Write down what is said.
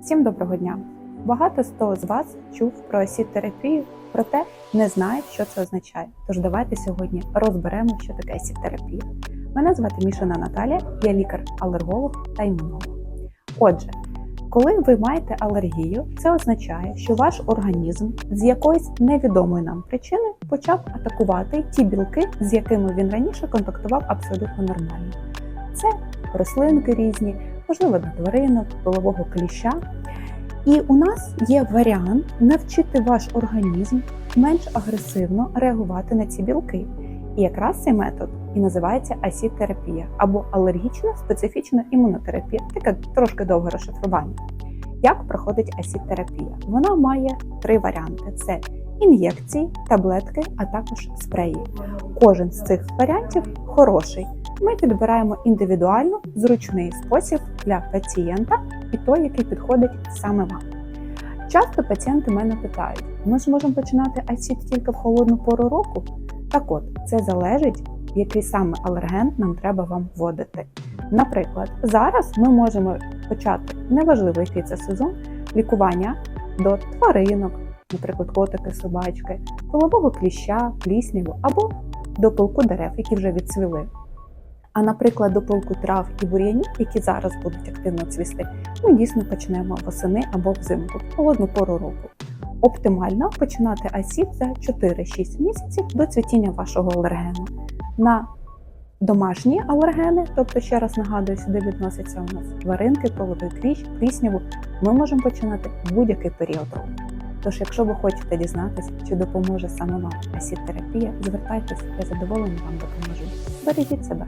Всім доброго дня! Багато хто з вас чув про асід-терапію, проте не знають, що це означає. Тож давайте сьогодні розберемо, що таке асід-терапія. Мене звати Мішина Наталія, я лікар-алерголог та імунолог. Отже, коли ви маєте алергію, це означає, що ваш організм з якоїсь невідомої нам причини почав атакувати ті білки, з якими він раніше контактував абсолютно нормально. Це рослинки різні, можливо, до тваринок, полового кліща. І у нас є варіант навчити ваш організм менш агресивно реагувати на ці білки. І якраз цей метод і називається асід-терапія або алергічна специфічна імунотерапія, таке трошки довге розшифрування. Як проходить асід-терапія? Вона має три варіанти: це ін'єкції, таблетки, а також спреї. Кожен з цих варіантів хороший. Ми підбираємо індивідуально зручний спосіб для пацієнта і той, який підходить саме вам. Часто пацієнти мене питають: ми ж можемо починати асід тільки в холодну пору року? Так от, це залежить, який саме алерген нам треба вам вводити. Наприклад, зараз ми можемо почати, неважливо, який це сезон, лікування до тваринок, наприклад, котики, собачки, полового кліща, плісняву або до пилку дерев, які вже відцвіли. А, наприклад, до пилку трав і бур'янів, які зараз будуть активно цвісти, ми дійсно почнемо восени або взимку, в холодну пору року. Оптимально починати асід за 4-6 місяців до цвітіння вашого алергену. На домашні алергени, тобто, ще раз нагадую, сюди відносяться у нас тваринки, половий кліщ, плісняву, ми можемо починати будь-який період року. Тож, якщо ви хочете дізнатися, чи допоможе саме вам асід-терапія, звертайтеся, я задоволена вам допоможу. Бережіть себе.